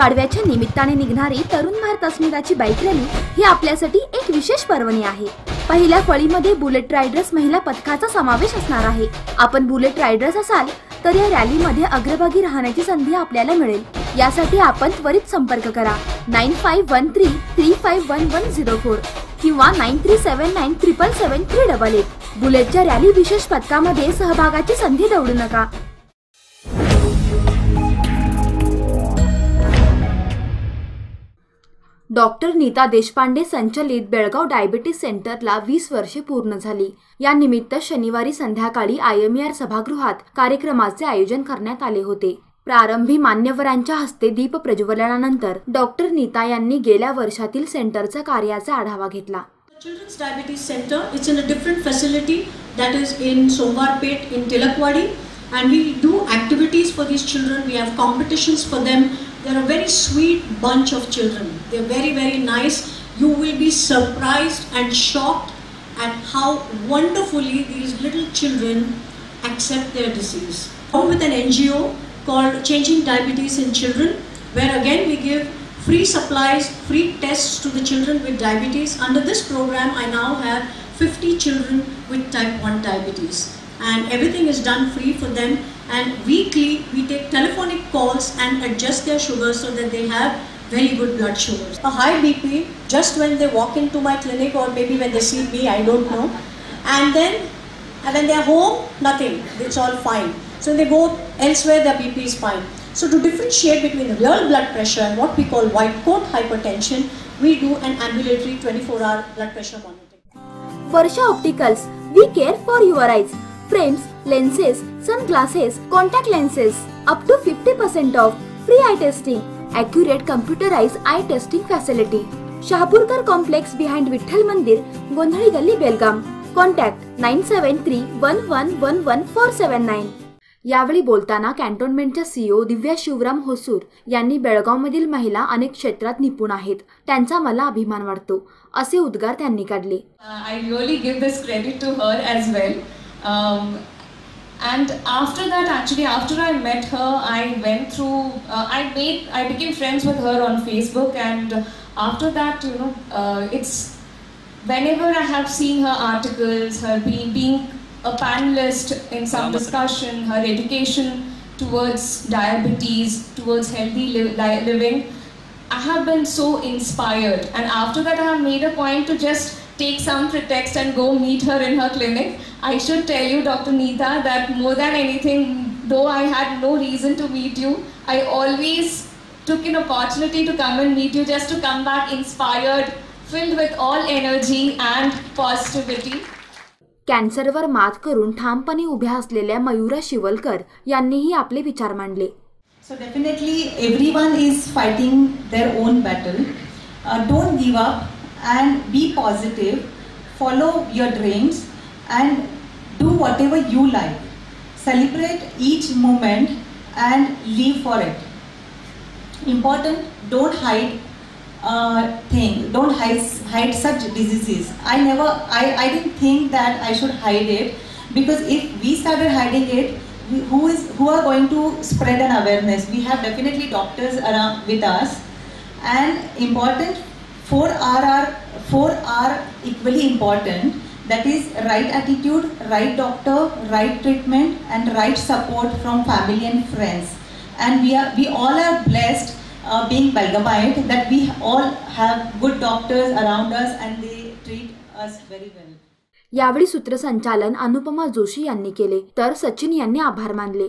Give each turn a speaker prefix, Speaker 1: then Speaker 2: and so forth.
Speaker 1: गुढीपाडव्याच्या निमित्ताने निघणारी तरुण भारत अस्मिताची बाईक रॅली ही आपल्यासाठी एक विशेष पर्वणी आहे पहिल्या फळीमध्ये बुलेट रायडर्स महिला पथकाचा समावेश असणार आहे आपण बुलेट रायडर्स असाल तर या रॅलीमध्ये अग्रभागी राहण्याची संधी आपल्याला मिळेल यासाठी आपण त्वरित संपर्क करा nine five one three three five one one zero four किंवा nine three seven nine triple seven three double eight बुलेटच्या rally विशेष पथकामध्ये सहभागाची संधी दवडू नका डॉक्टर नीता देशपांडे संचलित बेळगाव डायबिटीस सेंटरला वीस वर्षे पूर्ण झाली या निमित्त शनिवारी संध्याकाळी आय एम आर सभागृहात कार्यक्रमाचे आयोजन करण्यात आले होते प्रारंभी मान्यवरांच्या हस्ते दीप प्रज्वलनानंतर डॉक्टर नीता यांनी गेल्या वर्षातील सेंटरच्या कार्याचा आढावा घेतला
Speaker 2: Children's Diabetes Center, it's in a different facility that is in Somwarpet in Tilakwadi and we do activities for these children. We have competitions for them. They're a very sweet bunch of children. They're very, very nice. You will be surprised and shocked at how wonderfully these little children accept their disease. Along with an NGO called Changing Diabetes in Children, where again we give free supplies, free tests to the children with diabetes. Under this program, I now have 50 children with type 1 diabetes. And everything is done free for them. And weekly, we take telephonic calls and adjust their sugar so that they have very good blood sugars. A high BP, just when they walk into my clinic or maybe when they see me, I don't know. And then, and when they're home, nothing. It's all fine. So they go elsewhere, their BP is fine. So to differentiate between the real blood pressure and what we call white coat hypertension, we do an ambulatory 24-hour blood pressure monitoring.
Speaker 1: Varsha Opticals, we care for your eyes. Frames lenses sunglasses contact lenses up to fifty percent off free eye testing accurate computerise eye testing facility Shahapurkar complex behind Vitthal Mandir Gondhali Galli Belgaum contact nine seven three one one one one four seven nine यावेळी बोलताना कॅन्टोन्मेंटच्या CEO Divya Shivram Hosur यांनी बेळगावमधील महिला अनेक क्षेत्रात निपुण आहेत. त्यांचा मला अभिमान वाटतो. असे उद्गार त्यांनी काढले.
Speaker 3: I really give this credit to her as well. Um, and after that, actually, after I met her, I went through. Uh, I made. I became friends with her on Facebook, and after that, you know, uh, it's whenever I have seen her articles, her being being a panelist in some discussion, her education towards diabetes, towards healthy li- li- living. I have been so inspired, and after that, I have made a point to just take some pretext and go meet her in her clinic. I should tell you, Dr. Neeta, that more than anything, though I had no reason to meet you, I always took an opportunity to come and meet you just to come back inspired, filled with all energy and positivity.
Speaker 1: कॅन्सरवर मात करून ठामपणे उभ्या असलेल्या मयुरा शिवलकर यांनीही आपले विचार मांडले
Speaker 4: So definitely everyone is fighting their own battle. Uh, don't give up and be positive. Follow your dreams and do whatever you like. Celebrate each moment and live for it. Important, don't hide uh, things. Don't hide, hide such diseases. I never, I, I didn't think that I should hide it because if we started hiding it, who is who are going to spread an awareness? We have definitely doctors around with us, and important four R are four are equally important. That is right attitude, right doctor, right treatment, and right support from family and friends. And we are we all are blessed uh, being Belgamite that we all have good doctors around us and they treat us very well.
Speaker 1: यावेळी सूत्रसंचालन अनुपमा जोशी यांनी केले तर सचिन यांनी आभार मानले